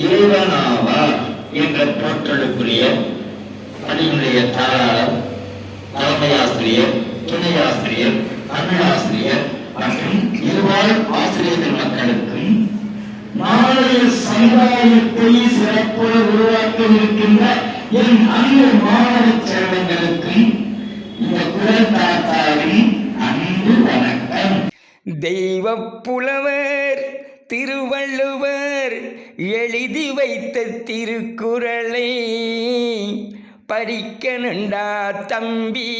இறைவனாவார் என்ற போற்றலுக்குரிய பணியினுடைய தாராளர் தலைமை ஆசிரியர் துணை ஆசிரியர் தமிழ் ஆசிரியர் மற்றும் இருவாழ் ஆசிரியர்கள் மக்களுக்கும் நாளைய சமுதாயத்தை சிறப்புற உருவாக்க இருக்கின்ற என் அன்பு மாணவ செல்வங்களுக்கும் இந்த குலத்தாத்தாரின் அன்பு வணக்கம். தெய்வ புலவர் திருவள்ளுவர் எழுதி வைத்த திருக்குறளை படிக்கணுண்டா தம்பி.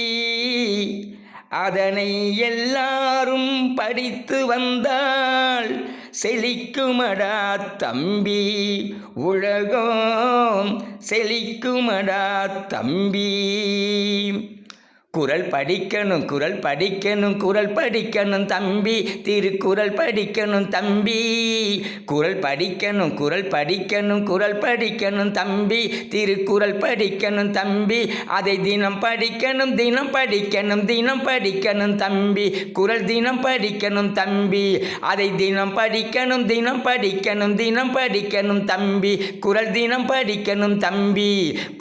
அதனை எல்லாரும் படித்து வந்தால் செழிக்குமடா தம்பி. உலகம் செழிக்குமடா தம்பி. குரல் படிக்கணும் குரல் படிக்கணும் குரல் படிக்கணும் தம்பி திருக்குறள் படிக்கணும் தம்பி. குரல் படிக்கணும் குரல் படிக்கணும் குரல் படிக்கணும் தம்பி திருக்குறள் படிக்கணும் தம்பி. அதை தினம் படிக்கணும் தினம் படிக்கணும் தினம் படிக்கணும் தம்பி. குரல் தினம் படிக்கணும் தம்பி. அதை தினம் படிக்கணும் தினம் படிக்கணும் தினம் படிக்கணும் தம்பி. குரல் தினம் படிக்கணும் தம்பி.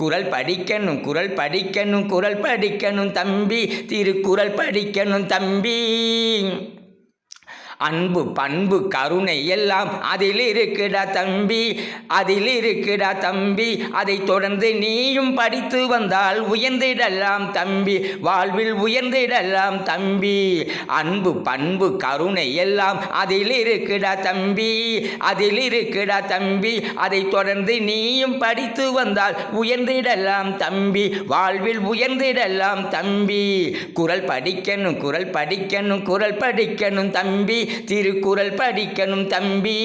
குரல் படிக்கணும் குரல் படிக்கணும் குரல் படிக்கணும் தம்பி. தம்பி திருக்குறள் படிக்கணும் தம்பி. அன்பு பண்பு கருணை எல்லாம் அதில் இருக்குடா தம்பி அதில் இருக்குடா தம்பி. அதை தொடர்ந்து நீயும் படித்து வந்தால் உயர்ந்திடலாம் தம்பி. வாழ்வில் உயர்ந்திடலாம் தம்பி. அன்பு பண்பு கருணை எல்லாம் அதில் இருக்குடா தம்பி. அதில் இருக்குடா தம்பி. அதை தொடர்ந்து நீயும் படித்து வந்தால் உயர்ந்திடலாம் தம்பி. வாழ்வில் உயர்ந்திடலாம் தம்பி. குரல் படிக்கணும் குரல் படிக்கணும் குரல் படிக்கணும் தம்பி. திருக்குறள் படிக்கணும் தம்பி.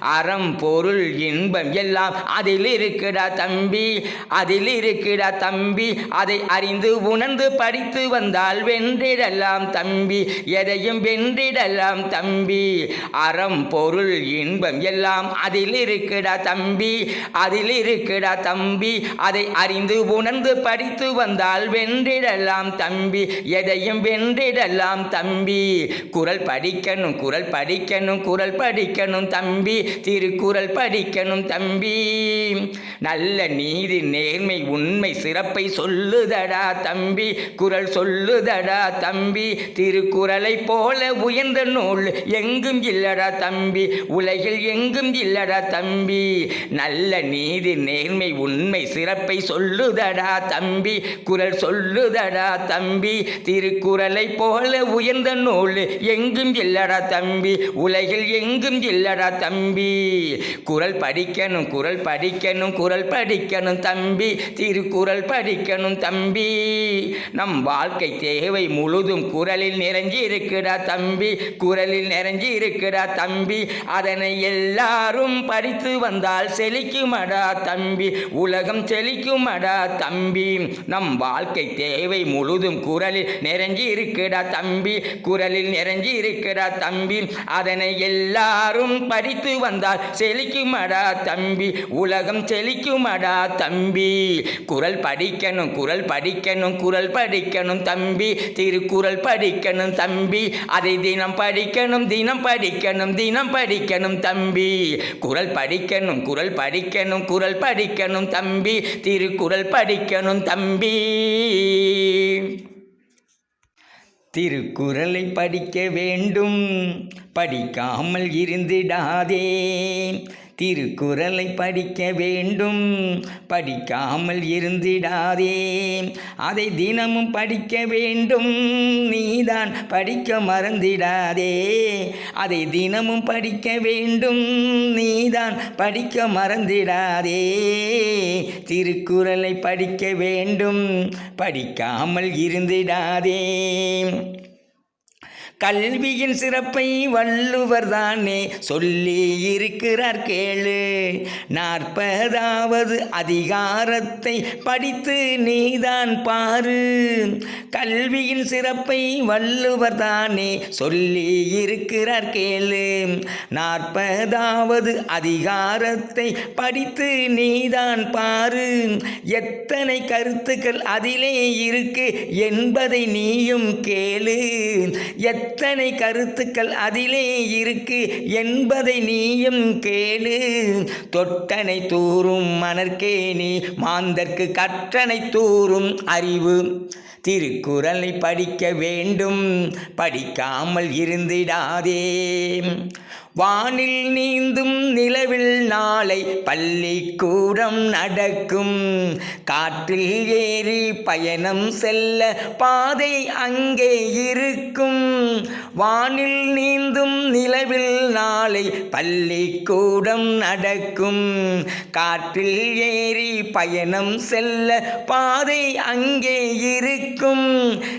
அறம் பொருள் இன்பம் எல்லாம் அதில் இருக்குடா தம்பி. அதில் இருக்குடா தம்பி. அதை அறிந்து உணர்ந்து படித்து வந்தால் வென்றிடலாம் தம்பி. எதையும் வென்றிடலாம் தம்பி. அறம் பொருள் இன்பம் எல்லாம் அதில் இருக்குடா தம்பி. அதில் இருக்குடா தம்பி. அதை அறிந்து உணர்ந்து படித்து வந்தால் வென்றிடலாம் தம்பி. எதையும் வென்றிடலாம் தம்பி. குரல் படிக்க படிக்கணும் குரல் படிக்கணும் குரல் படிக்கணும் தம்பி. திருக்குறள் படிக்கணும் தம்பி. நல்ல நீதி நேர்மை உண்மை சிறப்பை சொல்லுதடா தம்பி. குரல் சொல்லுதடா தம்பி. திருக்குறளை போல உயர்ந்த நூல் எங்கும் இல்லடா தம்பி. உலகில் எங்கும் இல்லடா தம்பி. நல்ல நீதி நேர்மை உண்மை சிறப்பை சொல்லுதடா தம்பி. குரல் சொல்லுதடா தம்பி. திருக்குறளை போல உயர்ந்த நூல் எங்கும் இல்லடா தம்பி. உலகில் எங்கும் இல்லடா தம்பி. குரல் படிக்கணும் குரல் படிக்கணும் குரல் படிக்கணும் தம்பி. திருக்குறள் படிக்கணும் தம்பி. நம் வாழ்க்கை தேவை முழுதும் குரலில் நிறைஞ்சி இருக்குடா தம்பி. குரலில் நிறைஞ்சி இருக்குடா தம்பி. அதனை எல்லாரும் படித்து வந்தால் செழிக்குமடா தம்பி. உலகம் செழிக்குமடா தம்பி. நம் வாழ்க்கை தேவை முழுதும் குரலில் நிறைஞ்சி இருக்குடா தம்பி. குரலில் நிறைஞ்சி இருக்குடா தம்பி அதனை எல்லாரும் படித்து வந்தால் செழிக்குமடா தம்பி. உலகம் செழிக்குமடா தம்பி. குரல் படிக்கணும் குரல் படிக்கணும் குரல் படிக்கணும் தம்பி. திருக்குறள் படிக்கணும் தம்பி. அதை தினம் படிக்கணும் தினம் படிக்கணும் தினம் படிக்கணும் தம்பி. குரல் படிக்கணும் குரல் படிக்கணும் குரல் படிக்கணும் தம்பி. திருக்குறள் படிக்கணும் தம்பி. திருக்குறளை படிக்க வேண்டும். படிக்காமல் இருந்திடாதே. திருக்குறளை படிக்க வேண்டும். படிக்காமல் இருந்திடாதே. அதை தினமும் படிக்க வேண்டும். நீதான் படிக்க மறந்திடாதே. அதை தினமும் படிக்க வேண்டும். நீதான் படிக்க மறந்திடாதே. திருக்குறளை படிக்க வேண்டும் படிக்காமல் இருந்திடாதே. கல்வியின் சிறப்பை வள்ளுவர் தானே சொல்லி இருக்கிறார் கேளு. நாற்பதாவது அதிகாரத்தை படித்து நீதான் பாரு. கல்வியின் சிறப்பை வள்ளுவர் தானே சொல்லி இருக்கிறார் கேளு. நாற்பதாவது அதிகாரத்தை படித்து நீதான் பாரு. எத்தனை கருத்துக்கள் அதிலே இருக்கு என்பதை நீயும் கேளு. எத் எத்தனை கருத்துக்கள் அதிலே இருக்கு என்பதை நீயும் கேளு. தொட்டனை தூறும் மணற்கேணி மாந்தற்கு கற்றனை தூறும் அறிவு. திருக்குறளை படிக்க வேண்டும் படிக்காமல் இருந்திடாதே. வானில் நீந்தும் நிலவில் நான் மாலை பள்ளிக்கூடம் நடக்கும். காற்றில் ஏறி பயணம் செல்ல பாதை அங்கே இருக்கும். வானில் நீந்தும் நிலவில் காலை பள்ளிக்கூடம் நடக்கும். காற்றில் ஏறி பயணம் செல்ல பாதை அங்கே இருக்கும்.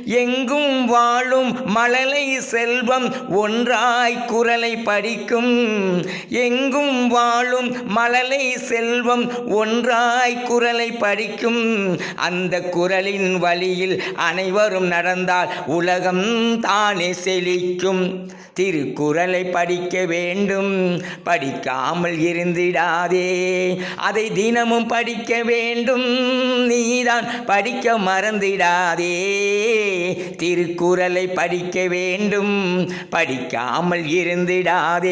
எங்கும் வாழும் மழலை செல்வம் ஒன்றாய் குரலை படிக்கும். எங்கும் வாழும் மழலை செல்வம் ஒன்றாய் குரலை படிக்கும். அந்த குரலின் வழியில் அனைவரும் நடந்தால் உலகம் தானே செழிக்கும். திருக்குறளை படிக்க வேண்டும். வேண்டும். படிக்காமல் இருந்திடாதே. அதை தினமும் படிக்க வேண்டும். நீதான் படிக்க மறந்திடாதே. திருக்குறளை படிக்க வேண்டும். படிக்காமல் இருந்திடாதே.